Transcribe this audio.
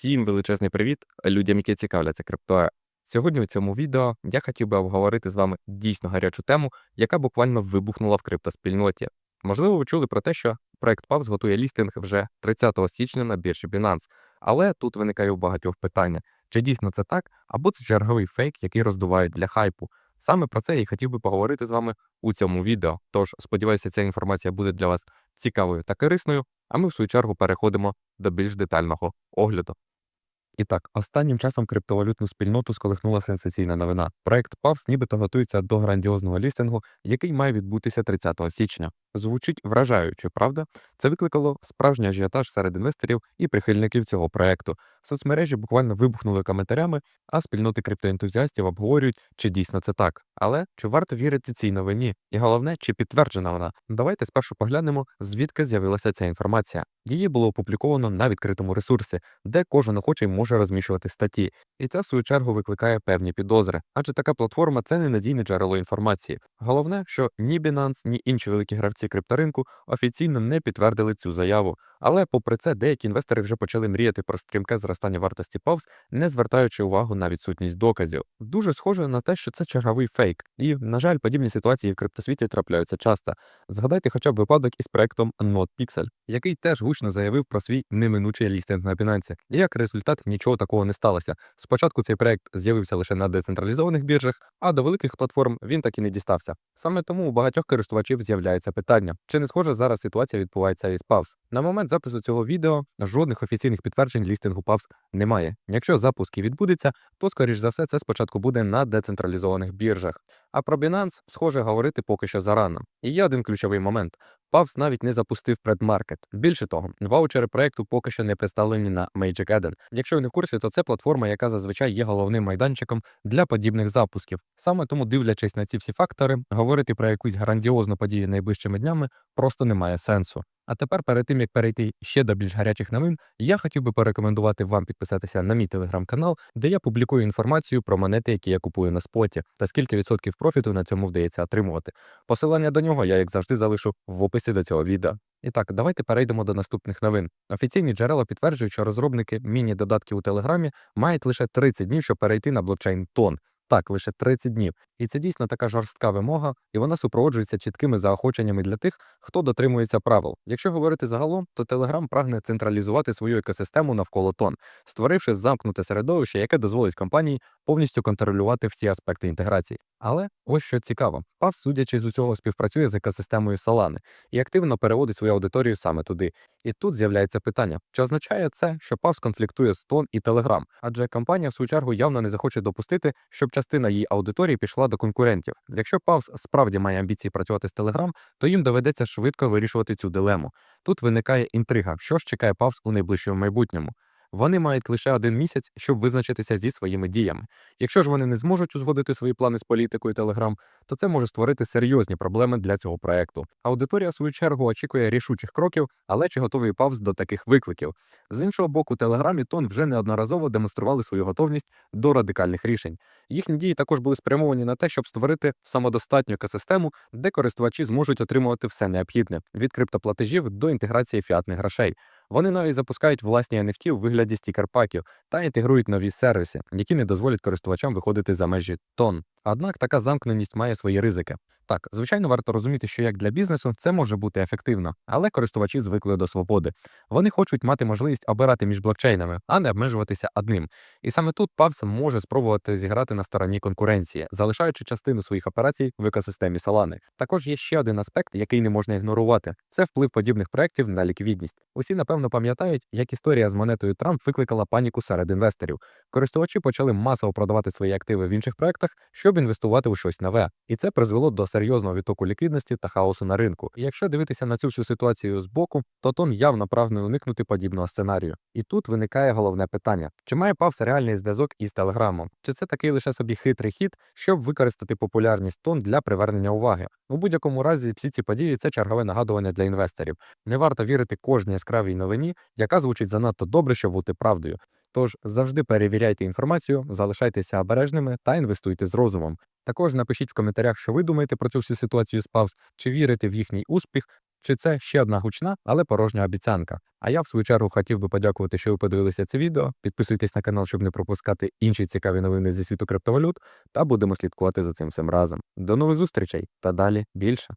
Всім величезний привіт людям, які цікавляться криптою. Сьогодні у цьому відео я хотів би обговорити з вами дійсно гарячу тему, яка буквально вибухнула в криптоспільноті. Можливо, ви чули про те, що проект PAVS готує лістинг вже 30 січня на біржі Binance. Але тут виникає у багатьох питання: чи дійсно це так, або це черговий фейк, який роздувають для хайпу. Саме про це я і хотів би поговорити з вами у цьому відео. Тож сподіваюся, ця інформація буде для вас цікавою та корисною. А ми в свою чергу переходимо до більш детального огляду. І так, останнім часом криптовалютну спільноту сколихнула сенсаційна новина. Проект PAVS нібито готується до грандіозного лістингу, який має відбутися 30 січня. Звучить вражаюче, правда? Це викликало справжній ажіотаж серед інвесторів і прихильників цього проекту. Соцмережі буквально вибухнули коментарями, а спільноти криптоентузіастів обговорюють, чи дійсно це так. Але чи варто вірити цій новині? І головне, чи підтверджена вона? Давайте спершу поглянемо, звідки з'явилася ця інформація. Її було опубліковано на відкритому ресурсі, де кожен охочий може розміщувати статті. І це в свою чергу викликає певні підозри, адже така платформа це ненадійне джерело інформації. Головне, що ні Binance, ні інші великі гравці крипторинку офіційно не підтвердили цю заяву. Але, попри це, деякі інвестори вже почали мріяти про стрімке зростання вартості PAVS, не звертаючи увагу на відсутність доказів. Дуже схоже на те, що це черговий фейк. І, на жаль, подібні ситуації в криптосвіті трапляються часто. Згадайте хоча б випадок із проектом NotPixel, який теж гучно заявив про свій неминучий лістинг на Binance. І як результат нічого такого не сталося. Спочатку цей проект з'явився лише на децентралізованих біржах, а до великих платформ він так і не дістався. Саме тому у багатьох користувачів з'являється питання, чи не схоже зараз ситуація відбувається із PAVS. На момент запису цього відео жодних офіційних підтверджень лістингу PAVS немає. Якщо запуск і відбудеться, то скоріш за все це спочатку буде на децентралізованих біржах. А про Binance, схоже, говорити поки що зарано. І є один ключовий момент: PAVS навіть не запустив предмаркет. Більше того, ваучери проекту поки що не представлені на Magic Eden. Якщо ви не в курсі, то це платформа, яка зазвичай є головним майданчиком для подібних запусків. Саме тому, дивлячись на ці всі фактори, говорити про якусь грандіозну подію найближчими днями просто немає сенсу. А тепер, перед тим як перейти ще до більш гарячих новин, я хотів би порекомендувати вам підписатися на мій телеграм-канал, де я публікую інформацію про монети, які я купую на споті, та скільки відсотків профіту на цьому вдається отримувати. Посилання до нього я, як завжди, залишу в описі до цього відео. І так, давайте перейдемо до наступних новин. Офіційні джерела підтверджують, що розробники міні-додатків у Телеграмі мають лише 30 днів, щоб перейти на блокчейн Тон. Так, лише 30 днів. І це дійсно така жорстка вимога, і вона супроводжується чіткими заохоченнями для тих, хто дотримується правил. Якщо говорити загалом, то Telegram прагне централізувати свою екосистему навколо тон, створивши замкнуте середовище, яке дозволить компанії повністю контролювати всі аспекти інтеграції. Але ось що цікаво, PAV, судячи з усього, співпрацює з екосистемою Solana і активно переводить свою аудиторію саме туди. І тут з'являється питання: чи означає це, що PAV конфліктує з Тон і Telegram? Адже компанія в свою чергу явно не захоче допустити, щоб частина її аудиторії пішла до конкурентів. Якщо Павс справді має амбіції працювати з Telegram, то їм доведеться швидко вирішувати цю дилему. Тут виникає інтрига, що ж чекає Павс у найближчому майбутньому. Вони мають лише один місяць, щоб визначитися зі своїми діями. Якщо ж вони не зможуть узгодити свої плани з політикою Telegram, то це може створити серйозні проблеми для цього проекту. Аудиторія, в свою чергу, очікує рішучих кроків, але чи готовий павз до таких викликів? З іншого боку, Telegram і Тон вже неодноразово демонстрували свою готовність до радикальних рішень. Їхні дії також були спрямовані на те, щоб створити самодостатню екосистему, де користувачі зможуть отримувати все необхідне від криптоплатежів до інтеграції фіатних грошей. Вони навіть запускають власні NFT у вигляді стікерпаків та інтегрують нові сервіси, які не дозволять користувачам виходити за межі тон. Однак така замкненість має свої ризики. Так, звичайно, варто розуміти, що як для бізнесу це може бути ефективно, але користувачі звикли до свободи. Вони хочуть мати можливість обирати між блокчейнами, а не обмежуватися одним. І саме тут Pavs може спробувати зіграти на стороні конкуренції, залишаючи частину своїх операцій в екосистемі Solana. Також є ще один аспект, який не можна ігнорувати: це вплив подібних проєктів на ліквідність. Усі, напевно, пам'ятають, як історія з монетою Трамп викликала паніку серед інвесторів. Користувачі почали масово продавати свої активи в інших проектах, щоб інвестувати у щось нове, і це призвело до серйозного відтоку ліквідності та хаосу на ринку. І якщо дивитися на цю всю ситуацію з боку, то тон явно прагне уникнути подібного сценарію. І тут виникає головне питання: чи має Павс реальний зв'язок із Телеграмом? Чи це такий лише собі хитрий хід, щоб використати популярність тон для привернення уваги? У будь-якому разі всі ці події це чергове нагадування для інвесторів. Не варто вірити кожній яскравій новині, яка звучить занадто добре, щоб бути правдою. Тож завжди перевіряйте інформацію, залишайтеся обережними та інвестуйте з розумом. Також напишіть в коментарях, що ви думаєте про цю всю ситуацію з Павс, чи вірите в їхній успіх, Чи це ще одна гучна, але порожня обіцянка? А я в свою чергу хотів би подякувати, що ви подивилися це відео. Підписуйтесь на канал, щоб не пропускати інші цікаві новини зі світу криптовалют, та будемо слідкувати за цим всім разом. До нових зустрічей та далі більше.